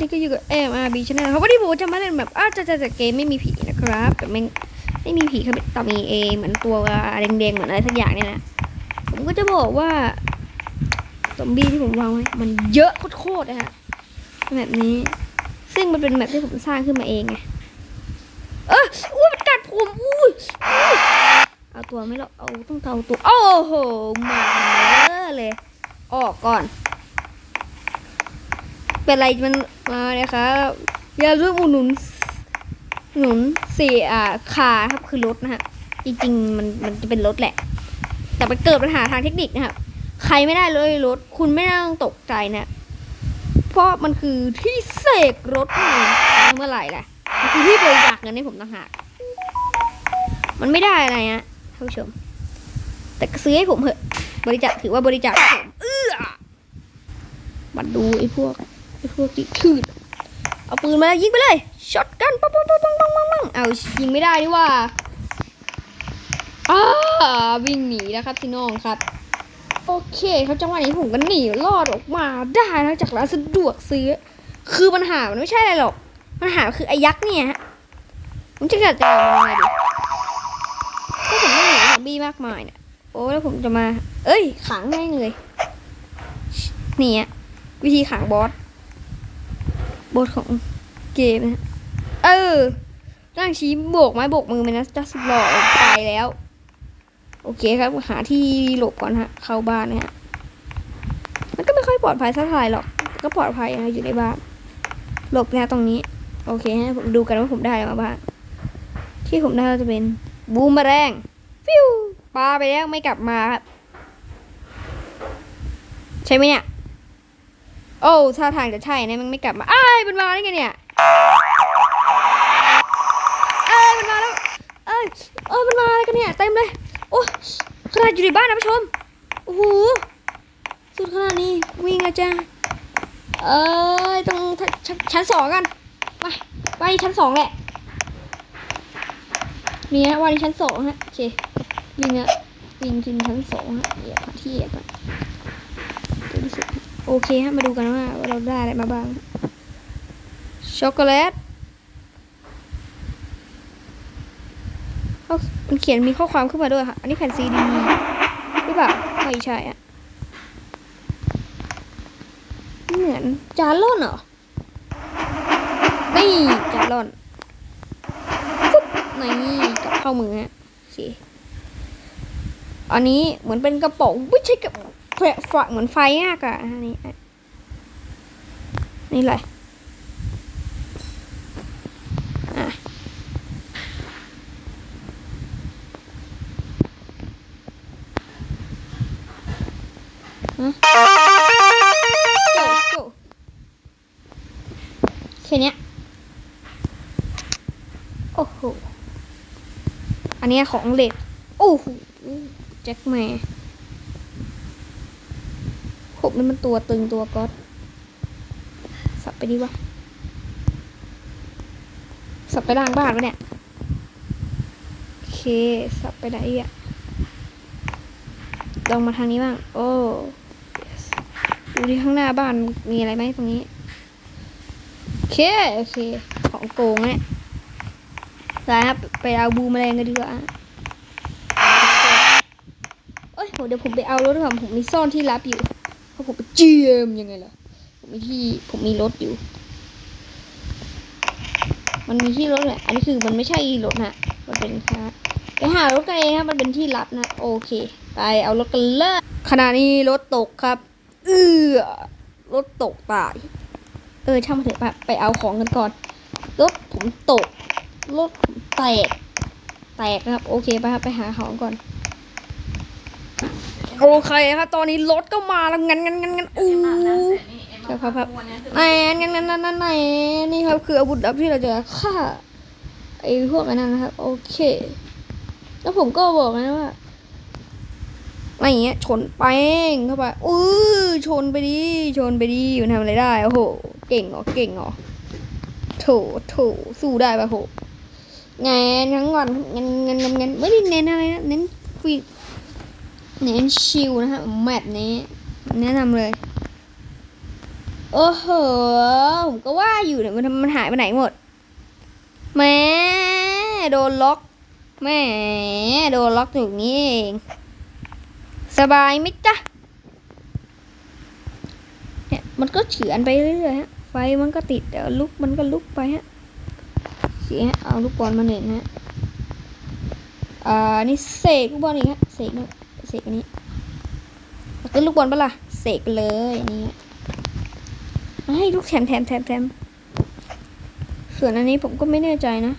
วันนี้ก็อยู่กับเอมอาร์บีชแนลครับวันนี้ผมจะมาเล่นแบบอ้าวจะจะจะเกมไม่มีผีนะครับแต่ไม่ไม่มีผีครับแต่มีเอเหมือนตัวแดงๆเหมือนอะไรสักอย่างเนี่ยนะผมก็จะบอกว่าซอมบี้ที่ผมวางไว้มันเยอะโคตรๆนะฮะแบบนี้ ซึ่งมันเป็นแบบที่ผมสร้างขึ้นมาเองไงเอออุ้ยมันกัดผมอุ้ยเอาตัวไม่หรอกเอาต้องเอาตัวโอ้โหมาเลยออกก่อน เป็นไรมันมาเลยครับอย่าลืมอุดหนุนหนุนสี่อ่าคาครับคือรถนะฮะจริงๆมันมันจะเป็นรถแหละ แต่มันเกิดปัญหาทางเทคนิคนะครับใครไม่ได้เลยรถ คุณไม่ต้องตกใจนะเพราะมันคือที่เสกรถเมื่อไหร่ล่ะมันคือที่บริจาคเงินให้ผมต่างหากมันไม่ได้อะไรฮะท่านผู้ชม แต่ซื้อให้ผมเถอะ บริจาคถือว่าบริจาคผมเออมาดูไอ้พวก พวกที่ถืดเอาปืนมายิงไปเลยช็อตกันปังปังปังปังปังปังปังเอายิงไม่ได้นี่ว่าอ้าวิ่งหนีนะครับพี่น้องครับ โอเคครับจังหวะนี้ผมก็หนีรอดออกมาได้นะจากร้านสะดวกซื้อ คือปัญหามันไม่ใช่อะไรหรอกปัญหาคือไอ้ยักษ์เนี่ยฮะผมจะจัดการมันยังไงดีก็ผมไม่หนีซอมบี้มากมายเนี่ยโอ้แล้วผมจะมา เอ้ยขังแม่งเลยนี่ฮะวิธีขังบอส บทของเกมนะเออร่างชี้โบกไม้โบกมือมันนะจะสลอออกไปแล้ว โอเคครับ หาที่หลบก่อนฮะ เข้าบ้านนะฮะ มันก็ไม่ค่อยปลอดภัยสักเท่าไหร่หรอก ก็ปลอดภัยนะอยู่ในบ้าน หลบนะตรงนี้ โอเคฮะผมดูกันว่าผมได้อะไรมาบ้าง ที่ผมได้ก็จะเป็นบูมแมลงฟิวปลาไปแล้วไม่กลับมาครับ ใช่ไหมเนี่ย โอ้ท่าทางจะใช่นะมันไม่กลับมาอ้ายมันมาได้ไงเนี่ยเอ้ยมันมาแล้วเอ้ยเอ้ยมันมาอะไรกันเนี่ยเต็มเลยโอ้ขนาดอยู่ในบ้านนะผู้ชมโอ้โหสุดขนาดนี้วิ่งแล้วจ้าเอ้ยต้องช,ชั้นสองกันไปไปชั้นสองแหละนี่ฮะวันนี้ชั้นสองฮะโอเควิ่งอะวิ่งถึงชั้นสองฮะเหยียบที่เหยียบก่อน โอเคฮะมาดูกันว่าเราได้อะไรมาบ้าง ช็อกโกแลตเขามันเขียนมีข้อความขึ้นมาด้วยค่ะ อันนี้แผ่นซีดีหรือเปล่าไม่ใช่อะเหมือนจานล่อนเหรอ นี่จานล่อนปุ๊บนี่กับเข้ามือฮะโอเคอันนี้เหมือนเป็นกระป๋องไม่ใช่กระแฝฝเหมือนไฟมากอะอันนี้อะนี่เลยอะฮะโจโจแค่เนี้ยโอ้โห อันเนี้ยของเหล็ก โอ้โห แจ็คแมร์ ผมนี่มันตัวตึงตัวก๊อตสับไปดีวะ สับไปล่างบ้านวะเนี่ย โอเค สับไปไหนอีกอะลองมาทางนี้บ้าง โอ้ yes ดูที่ข้างหน้าบ้านมีอะไรไหมตรงนี้ โอเค โอเค ของโกงเนี่ยไปครับไปเอาบูมแมลงกันดีกว่าเอ้ยเดี๋ยวผมไปเอารถก่อนผมมีซ่อนที่ลับอยู่ เจียมยังไงล่ะ ผมมีที่ผมมีรถอยู่ มันมีที่รถแหละ อันนี้คือมันไม่ใช่รถนะมันเป็นค่ะไปหารถกันเองครับ มันเป็นที่ลับนะ โอเค ไปเอารถกันเลยขณะนี้รถตกครับ เออรถตกตาย เออช่างมันเถอะไปไปเอาของกันก่อน รถผมตก รถผมแตก แตกนะครับ โอเคไปครับไปหาของก่อน โอเคครับตอนนี้รถก็มาแล้วงันงันงันงันอู้ครับครับครับไหนงันงันงันงันไหนนี่ครับคืออาวุธลับที่เราจะฆ่าไอ้พวกนั้นนะครับ โอเค แล้วผมก็บอกนะว่าอะไรอย่างเงี้ยชนแป้งเข้าไปอื้อชนไปดิชนไปดิมันทำอะไรได้โอ้โหเก่งเหรอเก่งเหรอโถโถสู้ได้ปะโหไงทั้งวันเงินเงินเงินเงินไม่ได้เน้นอะไรนะเน้นฟรี เน้นชิลนะฮะแมปนี้แนะนำเลย โอ้โห ผมก็ว่าอยู่เนี่ยมันมันหายไปไหนหมดแม่โดนล็อกแม่โดนล็อกอยู่อย่างนี้เอง สบายไหมจ๊ะเนี่ยมันก็เฉือนไปเรื่อยๆฮะไฟมันก็ติดเดี๋ยวลุกมันก็ลุกไปฮะเสียเอาลูกบอลมาหนึ่งฮะอ่านี่เสกลูกบอลอีกฮะเสกนี่ เสกอันนี้แล้วก็ลูกบอลปะล่ะเสกเลยนี่ให้ลูกแถมแถมแถมแถมส่วนอันนี้ผมก็ไม่แน่ใจนะ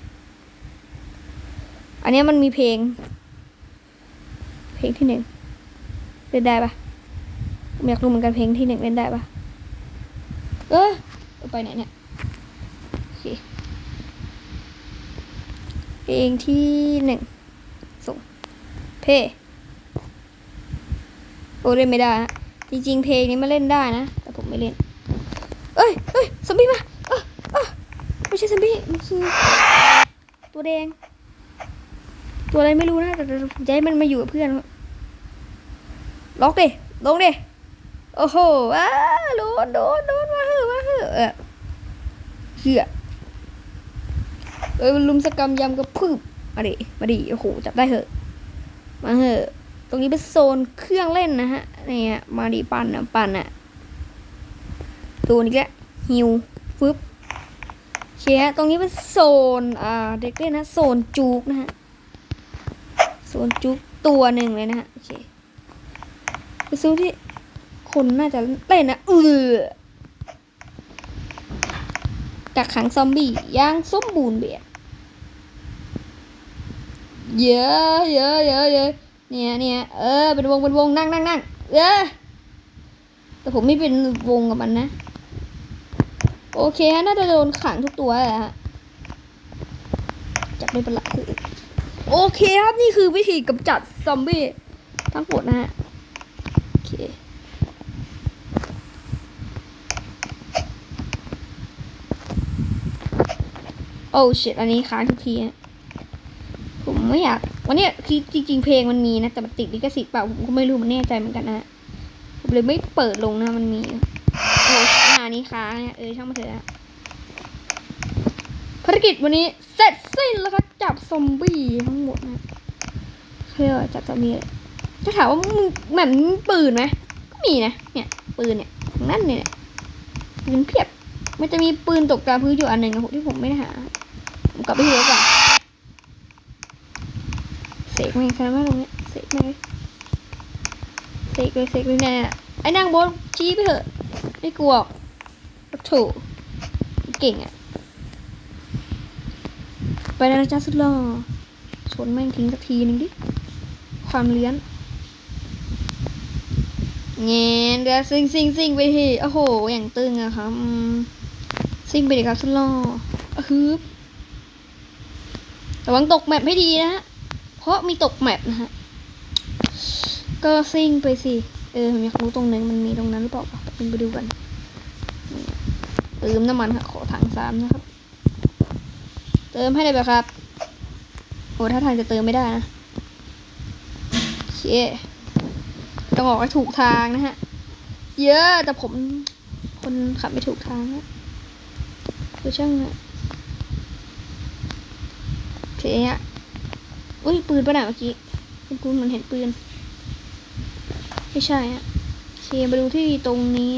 อันนี้มันมีเพลง เพลงที่หนึ่งเล่นได้ปะผมอยากรู้เหมือนกันเพลงที่หนึ่งเล่นได้ปะเออไปไหนเนี่ยเพลงที่หนึ่งส่งเพ โอ้เล่นไม่ได้ฮะจริงๆเพลงนี้มาเล่นได้นะ แต่ผมไม่เล่น เอ้ยเอ้ยซอมบี้มาเออเออไม่ใช่ซอมบี้มันคือตัวแดง ตัวอะไรไม่รู้นะ แต่แต่ผมจะให้มันมาอยู่กับเพื่อน ล็อกดิลงดิโอ้โหอ้าโดนโดนโดนมาเหอะมาเหอะเออเหี้ยเอ้ยลุมสกรรมยำกับพืบมาดิมาดิโอ้โหจับได้เหอะ มาเหอะ ตรงนี้เป็นโซนเครื่องเล่นนะฮะเนี่ยมาดิปั่นะปั่นอะตัวนี้แหละฮิวฟึบโอเคฮะตรงนี้เป็นโซนอ่าเด็กเล่นนะโซนจูกนะฮะโซนจุกตัวหนึ่งเลยนะฮะโอเคไปซื้อที่คนน่าจะเล่นนะเออกักขังซอมบี้ย่างสมบูรณ์แบบเยอะเยอะเยอะเยอะ เนี่ยเนี่ยเออเป็นวงเป็นวงนั่งนั่งนั่งเออแต่ผมไม่เป็นวงกับมันนะ โอเคฮะน่าจะโดนขังทุกตัวแหละฮะจับได้เป็นหลักคือโอเคครับนี่คือวิธีกำจัดซอมบี้ทั้งหมดนะฮะโอเคโอ้ชิตอันนี้ค้างทุกทีฮะผมไม่อยาก วันนี้คือจริง ๆ เพลงมันมีนะ แต่มันติดลิขสิทธิ์เปล่าผมก็ไม่รู้มันแน่ใจเหมือนกันนะผมเลยไม่เปิดลงนะมันมีโอ้หนานี้ค้างเนี่ยเออช่างมาเถอะฮะภารกิจวันนี้เสร็จสิ้นแล้วครับจับซอมบี้ทั้งหมดนะเรียกว่าจับซอมบี้จะถามว่ามึงแบบมีปืนไหมก็มีนะเนี่ยปืนเนี่ยทั้งนั่นเนี่ยปืนเพียบ มันจะมีปืนตกกลางพื้นอยู่อันหนึ่งนะที่ผมไม่ได้หา ผมกลับไปที่รถก่อน กม่งใช่ไมตรงเนี้ยเสกแม่เลยเสกเลยเสกเลยเนี่ยไอ้นางโบนชี้ไปเถอะ ไม่กลัวหรอกเก่งอะ ไปแล้วนะจ้าสุดหล่อชนแม่งทิ้งสักทีนึงดิ ความเลี้ยนเงี้ยเดี๋ยวซิงซิงซิงไปทีโอ้โห อย่างตึงอะครับซิงไปเดิครับสุดหล่ออะฮึบระวังตกแมปให้ดีนะฮะ เพราะมีตกแมปนะฮะ ก็ซิ่งไปสิ เออผมอยากรู้ตรงไหนมันมีตรงนั้นหรือเปล่าไปไปดูกันเติมน้ำมันค่ะขอถังสามนะครับ เติมให้ได้ไหมครับโอ้ถ้าทางจะเติมไม่ได้นะโอเคต้องออกให้ถูกทางนะฮะ เยอะ แต่ผมคนขับไม่ถูกทางนะคือช่างอะโอเคฮะ อุ้ยปืนปะน่ะเมื่อกี้คุณคุณมันเห็นปืน ไม่ใช่ฮะเคมาดูที่ตรงนี้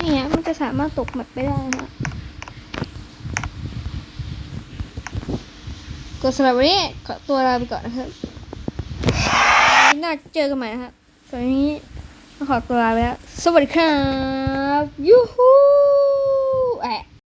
นี่ฮะมันจะสามารถตกหมัดไปได้ฮะก็สำหรับวันนี้ขอตัวลาไปก่อนนะครับน่าเจอกันใหม่นะครับตอนนี้ขอตัวลาไปแล้ว สวัสดีครับยูฮู